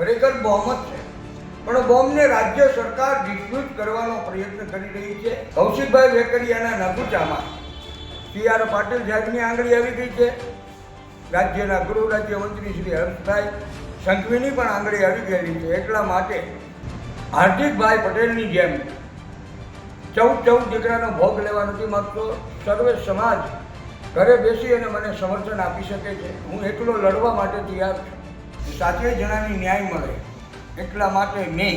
ખરેખર જ છે. પણ બોમ્બને રાજ્ય સરકાર ડિસ્પ્યુટ કરવાનો પ્રયત્ન કરી રહી છે. કૌશિકભાઈ વેકરિયાના નગુચામાં સી આર પાટીલ સાહેબની આંગળી આવી ગઈ છે. રાજ્યના ગૃહ રાજ્યમંત્રી શ્રી હર્ષભાઈ સંઘવીની પણ આંગળી આવી ગયેલી છે. એટલા માટે હાર્દિકભાઈ પટેલની જેમ ચૌદ ચૌદ દીકરાનો ભોગ લેવા નથી માગતો. સર્વે સમાજ ઘરે બેસી અને મને સમર્થન આપી શકે છે. હું એકલો લડવા માટે તૈયાર છું. સાતેય જણાની ન્યાય મળે, એટલા માટે મેં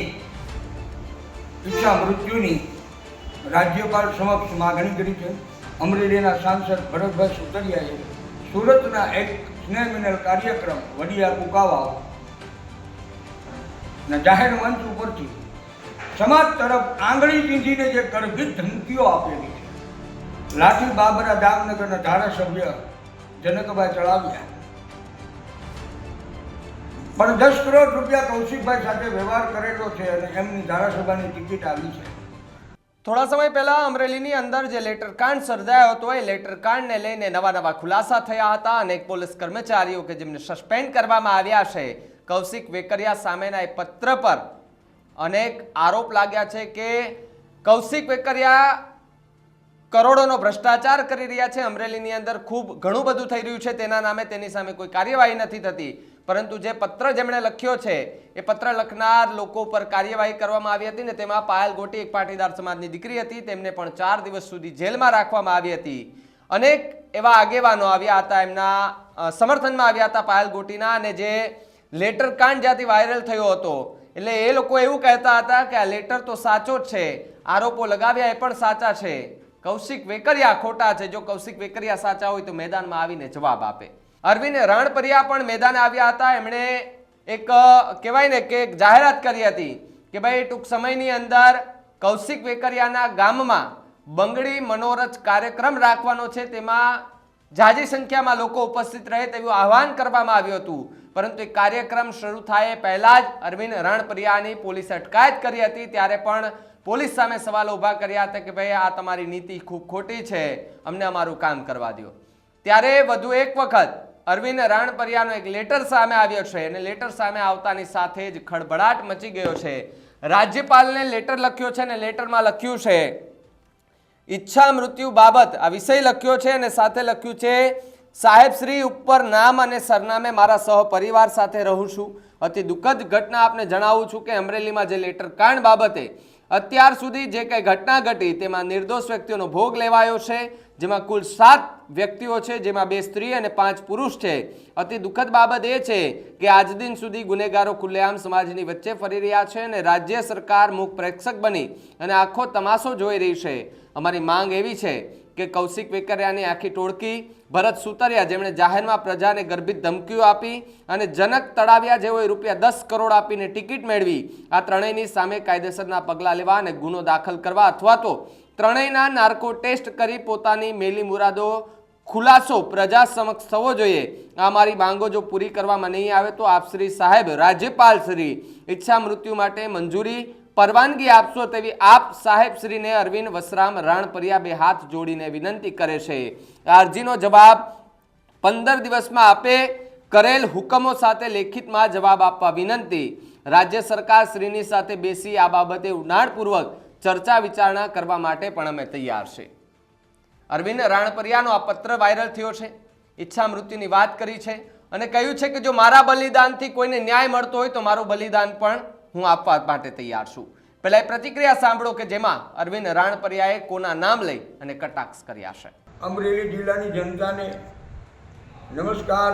ઈચ્છા મૃત્યુની રાજ્યપાલ સમક્ષ માગણી કરી છે. અમરેલીના સાંસદ ભરતભાઈ સુતરિયાએ સુરતના એક સ્નેહ મિનલ કાર્યક્રમ વડિયા કુકાવા ના જાહેર મંચ ઉપરથી સમાજ તરફ આંગળી ચીંધીને જે ગર્ભિત ધમકીઓ આપેલી છે, લાઠી બાબરા દામનગરના ધારાસભ્ય જનકભાઈ ચલાવ્યા પણ દસ કરોડ રૂપિયા કૌશિકભાઈ સાથે વ્યવહાર કરેલો છે અને એમની ધારાસભાની ટિકિટ આવી છે. થોડા સમય પહેલા અમરેલીની અંદર જે લેટર કાંડ સર્જાયો હતો, એ લેટર કાંડને લઈને નવા નવા ખુલાસા થયા હતા અનેક પોલીસ કર્મચારીઓ કે જેમને સસ્પેન્ડ કરવામાં આવ્યા છે, કૌશિક વેકરિયા સામેના એ પત્ર પર અનેક આરોપ લાગ્યા છે કે કૌશિક વેકરિયા કરોડોનો ભ્રષ્ટાચાર કરી રહ્યા છે. અમરેલીની અંદર ખૂબ ઘણું બધું થઈ રહ્યું છે. તેના નામે તેની સામે કોઈ કાર્યવાહી નથી થતી. પરંતુ જે પત્ર જેમણે લખ્યો છે, એ પત્ર લખનાર લોકો પર કાર્યવાહી કરવામાં આવી હતી ને તેમાં પાયલ ગોટી, એક પાટીદાર સમાજની દીકરી હતી. તેમને પણ ચાર દિવસ સુધી જેલમાં રાખવામાં આવી હતી. અનેક એવા આગેવાનો આવ્યા હતા. એમના સમર્થનમાં આવ્યા હતા પાયલ ગોટીના અને જે લેટર કાંડ જ્યાંથી વાયરલ થયો હતો. એટલે એ લોકો એવું કહેતા હતા કે આ લેટર તો સાચો જ છે. આરોપો લગાવ્યા એ પણ સાચા છે. કૌશિક વેકરિયા ખોટા છે. જો કૌશિક વેકરિયા સાચા હોય તો મેદાનમાં આવીને જવાબ આપે. અરવિંદ રણપરિયા પણ મેદાને આવ્યા હતા. એમણે એક, કહેવાય ને કે જાહેરાત કરી હતી કે ભાઈ ટૂંક સમયની અંદર કૌશિક વેકરિયાના ગામમાં બંગડી મનોરથ કાર્યક્રમ રાખવાનો છે. તેમાં જાજી સંખ્યામાં લોકો ઉપસ્થિત રહે તેવું આહવાન કરવામાં આવ્યું હતું. પરંતુ એ કાર્યક્રમ શરૂ થાય પહેલા જ અરવિંદ રણપરિયાની પોલીસે અટકાયત કરી હતી. ત્યારે પણ પોલીસ સામે સવાલો ઊભા કર્યા હતા કે ભાઈ, આ તમારી નીતિ ખૂબ ખોટી છે, અમને અમારું કામ કરવા દો ત્યારે વધુ એક વખત અરવિંદ રાણપરિયાનો એક લેટર સામે આવ્યો છે અને લેટર સામે આવતાની સાથે જ ખળભળાટ મચી ગયો છે. રાજ્યપાલને લેટર લખ્યો છે અને લેટરમાં લખ્યું છે, ઈચ્છા મૃત્યુ બાબત. આ વિષય લખ્યો છે અને સાથે લખ્યું છે, સાહેબ, શ્રી ઉપર નામ અને સરનામે મારા સહપરિવાર સાથે રહું છું. અતિ દુઃખદ ઘટના આપને જણાવું છું કે અમરેલીમાં જે લેટર કાંડ બાબતે અત્યાર સુધી જે કંઈ ઘટના ઘટી તેમાં નિર્દોષ વ્યક્તિઓનો ભોગ લેવાયો છે, જેમાં કુલ સાત વ્યક્તિઓ છે, જેમાં બે સ્ત્રી અને પાંચ પુરુષ છે. અતિ દુઃખદ બાબત એ છે કે આજ દિન સુધી ગુનેગારો ખુલ્લેઆમ સમાજની વચ્ચે ફરી રહ્યા છે અને રાજ્ય સરકાર મુખ પ્રેક્ષક બની અને આખો તમાશો જોઈ રહી છે. અમારી માંગ એવી છે કે કૌશિક વેકરિયાની આખી ટોળકી ભરત સુતરિયા જેમણે જાહેરમાં પ્રજાને ગર્ભિત ધમકીઓ આપી અને જનક તળાવ્યા જેઓએ રૂપિયા દસ કરોડ આપીને ટિકિટ મેળવી, આ ત્રણેયની સામે કાયદેસરના પગલાં લેવા અને ગુનો દાખલ કરવા અથવા તો ત્રણેયના નાર્કો ટેસ્ટ કરી પોતાની મેલી મુરાદો ખુલાસો પ્રજા સમક્ષ થવો જોઈએ. આ મારી માંગો જો પૂરી કરવામાં નહીં આવે તો આપ શ્રી સાહેબ રાજ્યપાલ શ્રી. ઈચ્છા મૃત્યુ માટે મંજૂરી પરવાનગી આપશો તેવી આપ સાહેબ શ્રીને અરવિંદ વસરામ રાણપરિયા બે હાથ જોડીને વિનંતી કરે છે. અરજીનો જવાબ પંદર દિવસમાં આપે કરેલ હુકમો સાથે લેખિતમાં જવાબ આપવા વિનંતી. રાજ્ય સરકાર શ્રીની સાથે બેસી આ બાબતે ઉનાળપૂર્વક ચર્ચા વિચારણા કરવા માટે પણ અમે તૈયાર છે. અરવિંદ, રાણપરિયાનો આ પત્ર વાયરલ થયો છે. ઈચ્છા મૃત્યુની વાત કરી છે અને કહ્યું છે કે જો મારા બલિદાનથી કોઈને ન્યાય મળતો હોય તો મારું બલિદાન પણ હું આપવા માટે તૈયાર છું. પહેલા એ પ્રતિક્રિયા સાંભળો કે જેમાં અરવિંદ રાણપરિયાએ કોના નામ લઈ અને કટાક્ષ કર્યા છે. અમરેલી જિલ્લાની જનતાને નમસ્કાર.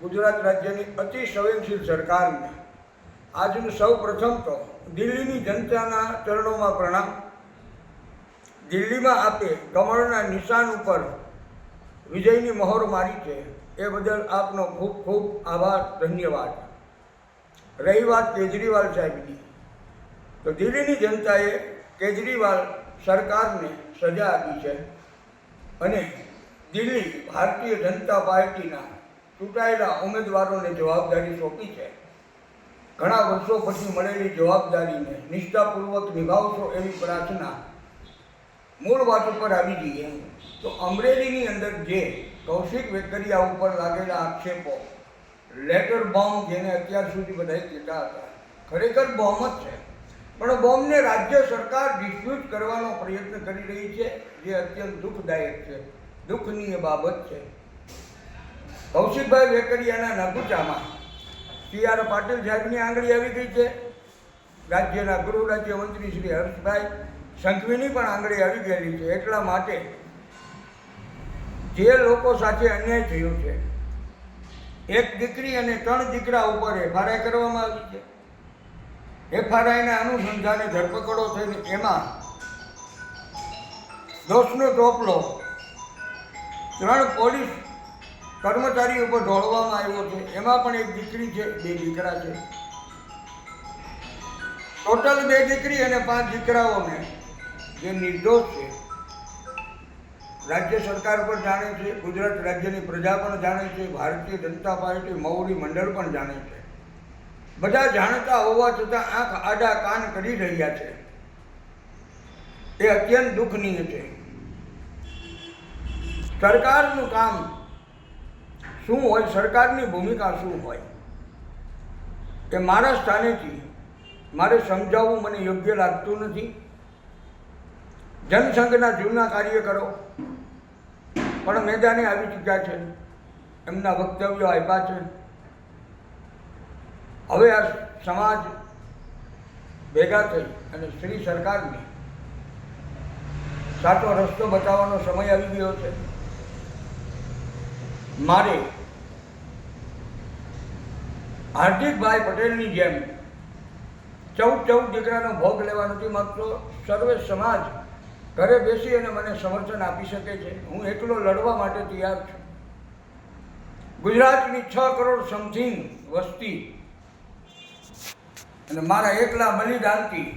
ગુજરાત રાજ્યની અતિ સંવેદનશીલ સરકારને આજનું સૌ પ્રથમ તો દિલ્હીની જનતાના ચરણોમાં પ્રણામ. દિલ્હીમાં આપે કમળના નિશાન ઉપર વિજયની મહોર મારી છે. એ બદલ આપનો ખૂબ ખૂબ આભાર, ધન્યવાદ. રહી વાત કેજરીવાલ સાહેબની. તો દિલ્હીની જનતાએ કેજરીવાલ સરકારને સજા આપી છે અને દિલ્હી ભારતીય જનતા પાર્ટીના ચૂંટાયેલા ઉમેદવારોને જવાબદારી સોંપી છે. ઘણા વર્ષો પછી મળેલી જવાબદારીને નિષ્ઠાપૂર્વક નિભાવશો એવી પ્રાર્થના મૂળ વાત ઉપર આવી જઈએ. તો અમરેલીની અંદર જે કૌશિક વેકરિયા ઉપર લાગેલા આક્ષેપો લેટર બોમ્બ જેને અત્યાર સુધી બધા કહેતા હતા. ખરેખર બોમ્બ જ છે. પણ બોમ્બને રાજ્ય સરકાર ડિસ્પ્યુટ કરવાનો પ્રયત્ન કરી રહી છે, જે અત્યંત દુઃખદાયક છે. દુઃખનીય બાબત છે. કૌશિકભાઈ વેકરિયાના નગુચામાં સી આર પાટીલ સાહેબની આંગળી આવી ગઈ છે. રાજ્યના ગૃહ રાજ્યમંત્રી શ્રી હર્ષભાઈ સંઘવીની પણ આંગળી આવી ગયેલી છે. એટલા માટે જે લોકો સાથે અન્યાય થયો છે એક દીકરી અને ત્રણ દીકરા ઉપર એફઆરઆઈ કરવામાં આવી છે. એફઆરઆઈના અનુસંધાને ધરપકડો થઈને એમાં દોષનો ટોપલો ત્રણ પોલીસ કર્મચારી ઉપર ઢોળવામાં આવ્યો છે. એમાં પણ એક દીકરી છે, બે દીકરા છે. ટોટલ બે દીકરી અને પાંચ દીકરાઓને જે નિર્દોષ છે રાજ્ય સરકાર પણ જાણે છે, ગુજરાત રાજ્યની પ્રજા પણ જાણે છે, ભારતીય જનતા પાર્ટી, મૌરી મંડળ પણ જાણે છે. બધા જાણતા હોવા છતાં આંખ આડા કાન કરી રહ્યા છે. એ અત્યંત દુઃખનીય છે. સરકારનું કામ શું હોય, સરકારની ભૂમિકા શું હોય? કે મારા સ્થાનેથી મારે સમજાવવું મને યોગ્ય લાગતું નથી. જનસંઘના જૂના કાર્યકરો પણ મેદાને આવી ચૂક્યા છે. એમના વક્તવ્યો આપ્યા છે. હવે આ સમાજ ભેગા થઈ અને શ્રી સરકારને સાચો રસ્તો બતાવવાનો સમય આવી ગયો છે. મારે હાર્દિકભાઈ પટેલની જેમ ચૌદ ચૌદ દીકરાનો ભોગ લેવા નથી માગતો. સર્વે સમાજ ઘરે બેસી અને મને સમર્થન આપી શકે છે. હું એકલો લડવા માટે તૈયાર છું. ગુજરાતની છ કરોડ સમથિંગ વસ્તી અને મારા એકલા બલિદાનથી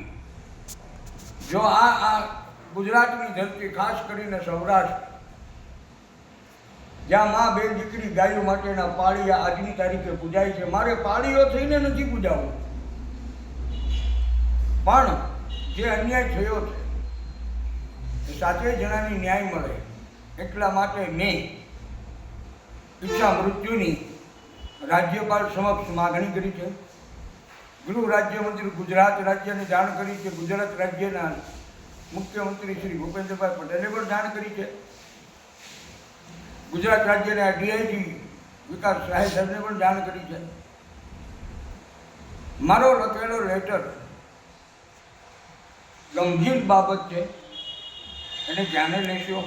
જો આ આ ગુજરાતની ધરતી ખાસ કરીને સૌરાષ્ટ્ર, જ્યાં મા બેન દીકરી ગાયો માટેના પાળી આજની તારીખે પૂજાય છે. મારે પાળીઓ થઈને નથી પૂજાવું. પણ જે અન્યાય થયો છે એ સાતે જણાની ન્યાય મળે એટલા માટે મેં ઈચ્છા મૃત્યુની રાજ્યપાલ સમક્ષ માગણી કરી છે. ગૃહ રાજ્યમંત્રી ગુજરાત રાજ્યને જાણ કરી છે. ગુજરાત રાજ્યના મુખ્યમંત્રી શ્રી ભૂપેન્દ્રભાઈ પટેલે પણ જાણ કરી છે. ગુજરાત રાજ્યના ડીઆઈજી વિકાસ સાહેબ સાહેબને પણ જાણ કરી છે. મારો લખેલો લેટર ગંભીર બાબત છે. એને ધ્યાને લેશો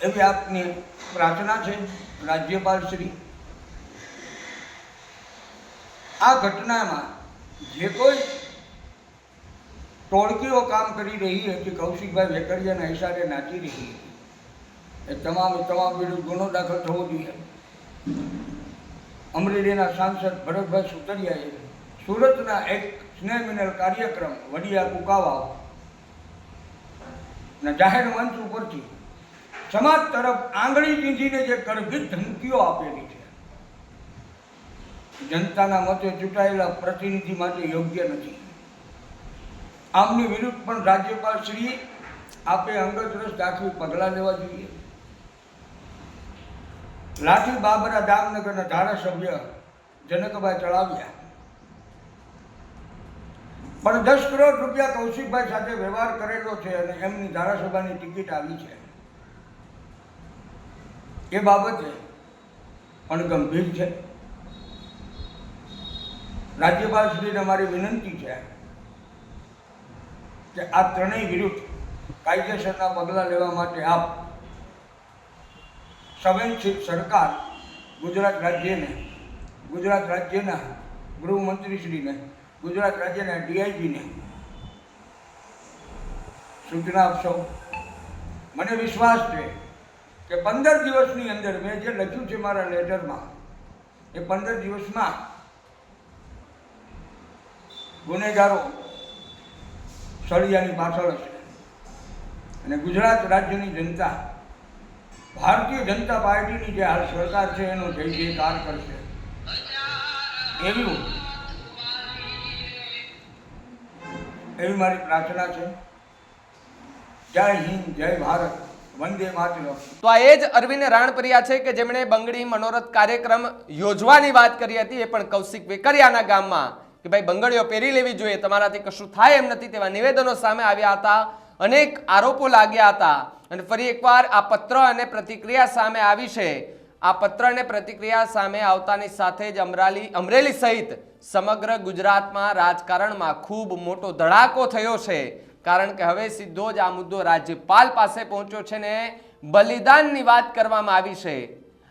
એવી આપની પ્રાર્થના છે, રાજ્યપાલ શ્રી? આ ઘટનામાં જે કોઈ ટોળકીઓ કામ કરી રહી હતી, કૌશિકભાઈ વેકરિયાના હિસાબે નાચી રહી હતી. એ તમામ તમામ વિરુદ્ધ ગુનો દાખલ થવો જોઈએ. અમરેલીના સાંસદ ભરતભાઈ સુતરિયાએ સુરતના એક સ્નેહ મિનલ કાર્યક્રમ, વડિયા કુકાવાવ ના જાહેર મંચ ઉપરથી સમાજ તરફ આંગળી ચીંધીને જે ગર્ભિત ધમકીઓ આપેલી છે, જનતાના મતે ચૂંટાયેલા પ્રતિનિધિ માટે યોગ્ય નથી. આમની વિરુદ્ધ પણ રાજ્યપાલ શ્રી આપે અંગત રસ દાખવી પગલાં લેવા જોઈએ. લાઠી બાબરા દામનગરના ધારાસભ્ય જનકભાઈ ચલાવ્યા પણ દસ કરોડ રૂપિયા કૌશિકભાઈ સાથે વ્યવહાર કરેલો છે અને એમની ધારાસભાની ટિકિટ આવી છે. એ બાબતે પણ ગંભીર છે. રાજ્યપાલ શ્રીને મારી વિનંતી છે કે આ ત્રણેય વિરુદ્ધ કાયદેસરના પગલાં લેવા માટે આપ સંવેદનશીલ સરકાર ગુજરાત રાજ્યને, ગુજરાત રાજ્યના ગૃહમંત્રીશ્રીને ગુજરાત રાજ્યના ડીઆઈજીને સૂચના આપશો. મને વિશ્વાસ છે કે પંદર દિવસની અંદર મેં જે લખ્યું છે મારા લેટરમાં, એ પંદર દિવસમાં ગુનેગારો સળિયાની પાછળ હશે. અને ગુજરાત રાજ્યની જનતા, ભારતીય જનતા પાર્ટીની જે હાલ સરકાર છે, એનો જય જયકાર કરશે. એવું એવી મારી પ્રાર્થના છે. જય હિન્દ, જય ભારત. તો આ એ જ અરવિંદ રાણપરિયા છે કે જેમણે બંગડી મનોરથ કાર્યક્રમ યોજવાની વાત કરી હતી, એ પણ કૌશિક વેકરિયાના ગામમાં કે ભાઈ, બંગડીઓ પહેરી લેવી જોઈએ, તમારાથી કશું થાય એમ નથી તેવા નિવેદનો સામે આવ્યા હતા, અનેક આરોપો લાગ્યા હતા. અને ફરી એકવાર આ પત્ર અને પ્રતિક્રિયા સામે આવી છે. આ પત્ર અને પ્રતિક્રિયા સામે આવતાની સાથે જ અમરાલી અમરેલી સહિત સમગ્ર ગુજરાતમાં રાજકારણમાં ખૂબ મોટો ધડાકો થયો છે. કારણ કે હવે સીધો જ આ મુદ્દો રાજ્યપાલ પાસે પહોંચ્યો છે ને બલિદાનની વાત કરવામાં આવી છે.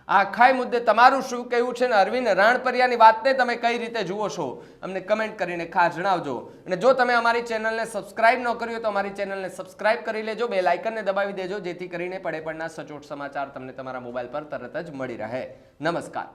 આ આખાય મુદ્દે તમારું શું કહેવું છે ને અરવિંદ રાણપરિયાની વાતને તમે કઈ રીતે જુઓ છો? અમને કમેન્ટ કરીને ખાસ જણાવજો. અને જો તમે અમારી ચેનલને સબસ્ક્રાઇબ ન કર્યું તો અમારી ચેનલને સબસ્ક્રાઇબ કરી લેજો, બે લાઇકનને દબાવી દેજો, જેથી કરીને પડે પડના સચોટ સમાચાર તમને તમારા મોબાઈલ પર તરત જ મળી રહે. નમસ્કાર.